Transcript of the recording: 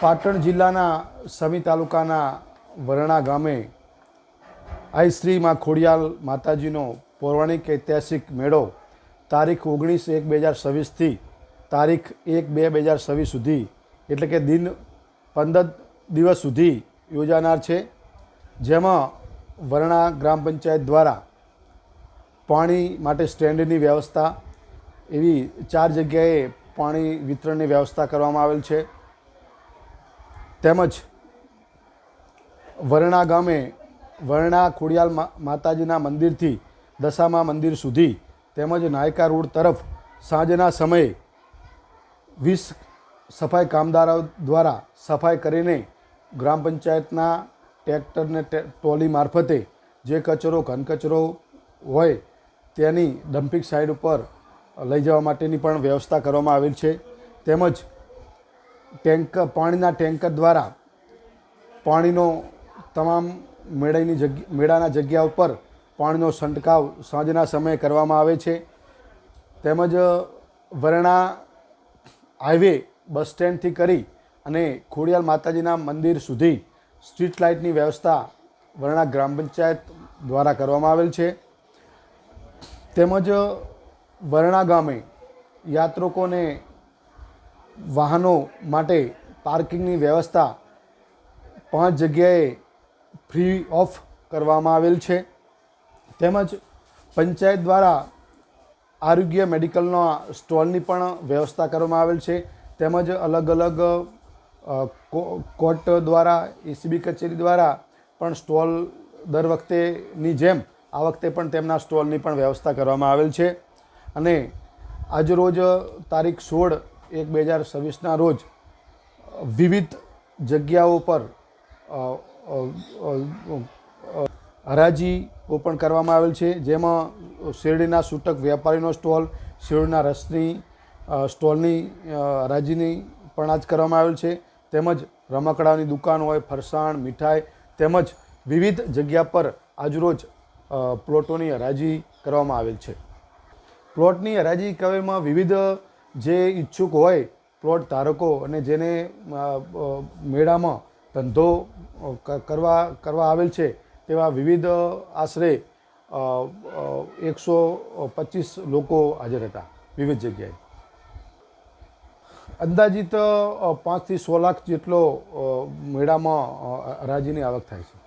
પાટણ જિલ્લાના સમી તાલુકાના વરણા ગામે આઈ શ્રીમાં ખોડિયાલ માતાજીનો પૌરાણિક ઐતિહાસિક મેળો તારીખ ઓગણીસ એક બે હજાર છવ્વીસથી તારીખ એક બે બે હજાર છવ્વીસ સુધી, એટલે કે દિન પંદર દિવસ સુધી યોજાનાર છે. જેમાં વરણા ગ્રામ પંચાયત દ્વારા પાણી માટે સ્ટેન્ડની વ્યવસ્થા, એવી ચાર જગ્યાએ પાણી વિતરણની વ્યવસ્થા કરવામાં આવેલ છે. તેમજ વરણા ગામે, વરણા ખોડિયાલ માતાજીના મંદિરથી દશામા મંદિર સુધી તેમજ નાયકા રોડ તરફ સાંજના સમયે વીસ સફાઈ કામદારો દ્વારા સફાઈ કરીને ગ્રામ પંચાયતના ટ્રેક્ટરને ટ્રોલી મારફતે જે કચરો ઘનકચરો હોય તેની ડમ્પિંગ સાઇડ ઉપર લઈ જવા માટેની પણ વ્યવસ્થા કરવામાં આવેલ છે. તેમજ ટેન્કર પાણીના ટેન્કર દ્વારા પાણીનો તમામ મેળાની જગ્યા, મેળાના જગ્યા ઉપર પાણીનો છંટકાવ સાંજના સમયે કરવામાં આવે છે. તેમજ, વરણા હાઈવે બસ સ્ટેન્ડથી કરી અને ખોડિયાલ માતાજીના મંદિર સુધી સ્ટ્રીટ લાઇટની વ્યવસ્થા વરણા ગ્રામ પંચાયત દ્વારા કરવામાં આવેલ છે. તેમજ, વરણા ગામે યાત્રિકોને વાહનો માટે પાર્કિંગની વ્યવસ્થા પાંચ જગ્યાએ ફ્રી ઓફ કરવામાં આવેલ છે. તેમજ પંચાયત દ્વારા આરોગ્ય મેડિકલના સ્ટોલની પણ વ્યવસ્થા કરવામાં આવેલ છે. તેમજ અલગ અલગ કોર્ટ દ્વારા, એસીબી કચેરી દ્વારા પણ સ્ટોલ દર વખતેની જેમ આ વખતે પણ તેમના સ્ટોલની પણ વ્યવસ્થા કરવામાં આવેલ છે. અને આજરોજ તારીખ સોળ એક બે હજાર છવ્વીસના રોજ વિવિધ જગ્યાઓ પર હરાજી પણ કરવામાં આવેલ છે, જેમાં શેરડીના સૂટક વેપારીનો સ્ટોલ, શેરડીના રસની સ્ટોલની હરાજીની પણ આજ કરવામાં આવેલ છે. તેમજ રમકડાની દુકાન હોય, ફરસાણ, મીઠાઈ તેમજ વિવિધ જગ્યા પર આજરોજ પ્લોટોની હરાજી કરવામાં આવેલ છે. પ્લોટની હરાજી કવેમાં વિવિધ જે ઈચ્છુક હોય, પ્લોટ ધારકો અને જેને મેળામાં ધંધો કરવા કરવા આવેલ છે, તેવા વિવિધ આશરે એકસો પચીસ લોકો હાજર હતા, વિવિધ જગ્યાએ. અંદાજિત પાંચથી સો લાખ જેટલો મેળામાં હરાજીની આવક થાય છે.